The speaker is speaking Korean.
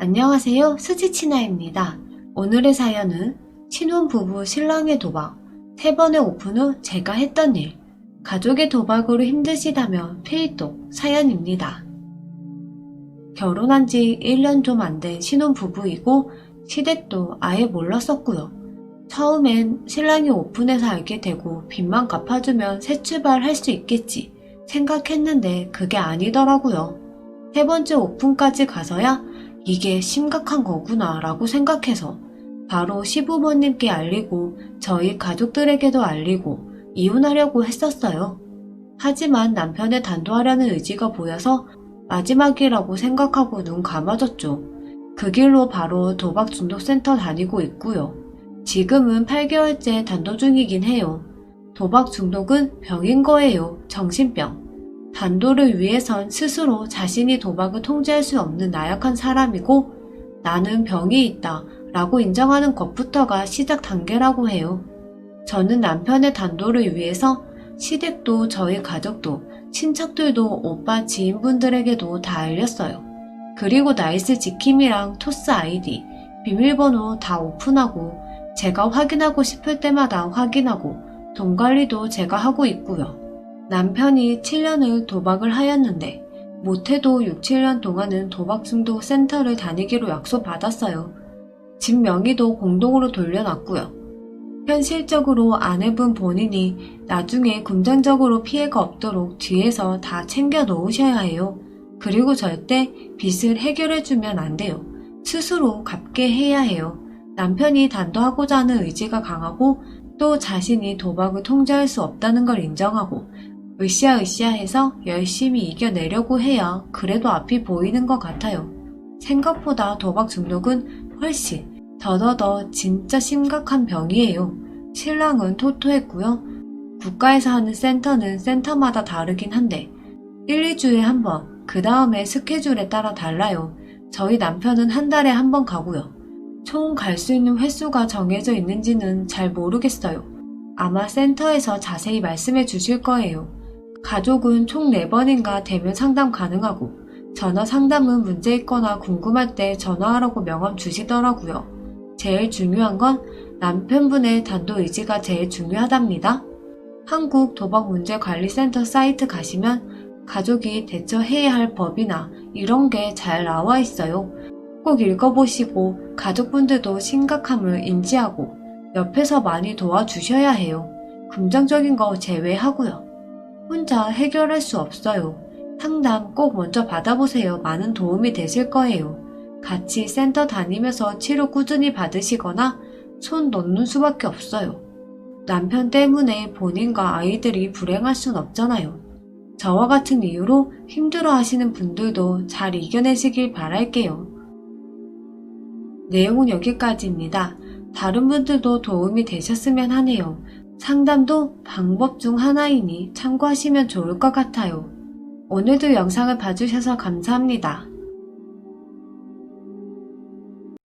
안녕하세요. 수지치나입니다. 오늘의 사연은 신혼부부 신랑의 도박, 세 번의 오픈 후 제가 했던 일, 가족의 도박으로 힘드시다면 필독 사연입니다. 결혼한 지 1년 좀 안 된 신혼부부이고 시댁도 아예 몰랐었고요. 처음엔 신랑이 오픈해서 알게 되고 빚만 갚아주면 새 출발할 수 있겠지 생각했는데 그게 아니더라고요. 세 번째 오픈까지 가서야 이게 심각한 거구나 라고 생각해서 바로 시부모님께 알리고 저희 가족들에게도 알리고 이혼하려고 했었어요. 하지만 남편의 단도하려는 의지가 보여서 마지막이라고 생각하고 눈 감아줬죠. 그 길로 바로 도박 중독센터 다니고 있고요. 지금은 8개월째 단도 중이긴 해요. 도박 중독은 병인 거예요. 정신병. 단도를 위해선 스스로 자신이 도박을 통제할 수 없는 나약한 사람이고 나는 병이 있다 라고 인정하는 것부터가 시작 단계라고 해요. 저는 남편의 단도를 위해서 시댁도 저희 가족도 친척들도 오빠 지인분들에게도 다 알렸어요. 그리고 나이스 지킴이랑 토스 아이디, 비밀번호 다 오픈하고 제가 확인하고 싶을 때마다 확인하고 돈 관리도 제가 하고 있고요. 남편이 7년을 도박을 하였는데 못해도 6, 7년 동안은 도박 중독 센터를 다니기로 약속받았어요. 집 명의도 공동으로 돌려놨고요. 현실적으로 아내분 본인이 나중에 금전적으로 피해가 없도록 뒤에서 다 챙겨 놓으셔야 해요. 그리고 절대 빚을 해결해주면 안 돼요. 스스로 갚게 해야 해요. 남편이 단도하고자 하는 의지가 강하고 또 자신이 도박을 통제할 수 없다는 걸 인정하고 으쌰으쌰 해서 열심히 이겨내려고 해야 그래도 앞이 보이는 것 같아요. 생각보다 도박 중독은 훨씬 더더더 진짜 심각한 병이에요. 신랑은 토토했고요. 국가에서 하는 센터는 센터마다 다르긴 한데 1, 2주에 한 번, 그 다음에 스케줄에 따라 달라요. 저희 남편은 한 달에 한 번 가고요. 총 갈 수 있는 횟수가 정해져 있는지는 잘 모르겠어요. 아마 센터에서 자세히 말씀해 주실 거예요. 가족은 총 4번인가 대면 상담 가능하고 전화 상담은 문제 있거나 궁금할 때 전화하라고 명함 주시더라고요. 제일 중요한 건 남편분의 단도 의지가 제일 중요하답니다. 한국 도박문제관리센터 사이트 가시면 가족이 대처해야 할 법이나 이런 게 잘 나와 있어요. 꼭 읽어보시고 가족분들도 심각함을 인지하고 옆에서 많이 도와주셔야 해요. 긍정적인 거 제외하고요. 혼자 해결할 수 없어요. 상담 꼭 먼저 받아보세요. 많은 도움이 되실 거예요. 같이 센터 다니면서 치료 꾸준히 받으시거나 손 놓는 수밖에 없어요. 남편 때문에 본인과 아이들이 불행할 순 없잖아요. 저와 같은 이유로 힘들어 하시는 분들도 잘 이겨내시길 바랄게요. 내용은 여기까지입니다. 다른 분들도 도움이 되셨으면 하네요. 상담도 방법 중 하나이니 참고하시면 좋을 것 같아요. 오늘도 영상을 봐주셔서 감사합니다.